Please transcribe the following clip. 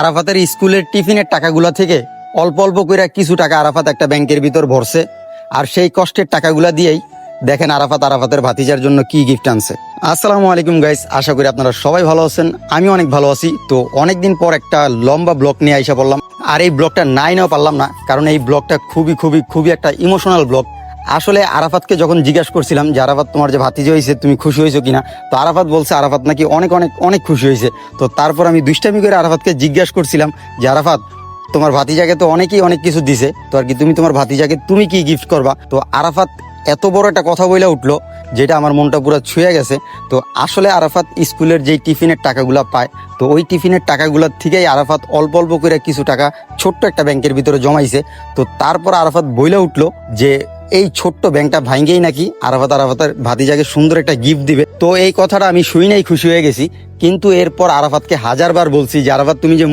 আরাফাতের স্কুলের টিফিনের টাকাগুলা থেকে অল্প অল্প করে কিছু টাকা আরাফাত একটা ব্যাংকের ভিতর ভরছে। আর সেই কষ্টের টাকাগুলা দিয়েই দেখেন আরাফাত আরাফাতের ভাতিজার জন্য কি গিফট আনছে। আসসালামু আলাইকুম গাইস আশা করি আপনারা সবাই ভালো আছেন, আমি অনেক ভালো আছি। তো অনেকদিন পর একটা লম্বা ব্লগ নিয়ে আইসা পড়লাম। আর এই ব্লগটা নাই নাও পারলাম না, কারণ এই ব্লগটা খুবই খুবই খুবই একটা ইমোশনাল ব্লগ আসলে আরাফাতকে যখন জিজ্ঞাসা করছিলাম যে, আরাফাত, তোমার যে ভাতিজি হয়েছে, তুমি খুশি হয়েছো কিনা? তো আরাফাত বলছে, আরাফাত নাকি অনেক অনেক অনেক খুশি হয়েছে। তো তারপর আমি দুষ্টামি করে আরাফাতকে জিজ্ঞাসা করছিলাম যে, আরাফাত, তোমার ভাতিজাকে তো অনেকেই অনেক কিছু দিছে, তো আর কি তুমি তোমার ভাতিজাকে তুমি কি গিফট করবা? তো আরাফাত এত বড় একটা কথা বইলা উঠল, যেটা আমার মনটা পুরো ছুঁয়ে গেছে। তো আসলে আরাফাত স্কুলের যেই টিফিনের টাকাগুলা পায়, তো ওই টিফিনের টাকাগুলোর থেকেই আরাফাত অল্প অল্প করে কিছু টাকা ছোট্ট একটা ব্যাংকের ভিতরে জমাইছে। তো তারপর আরাফাত বইলা উঠল যে এই ছোট্ট ব্যাংকটা ভাঙ্গেই নাকি আরাফাত আরাফাতের ভাতিজাকে সুন্দর একটা গিফট দিবে। তো এই কথাটা আমি শুই নাই খুশি হয়ে গেছি, কিন্তু এরপর আরাফাতকে হাজারবার বলছি যে, আরাফাত, তুমি যে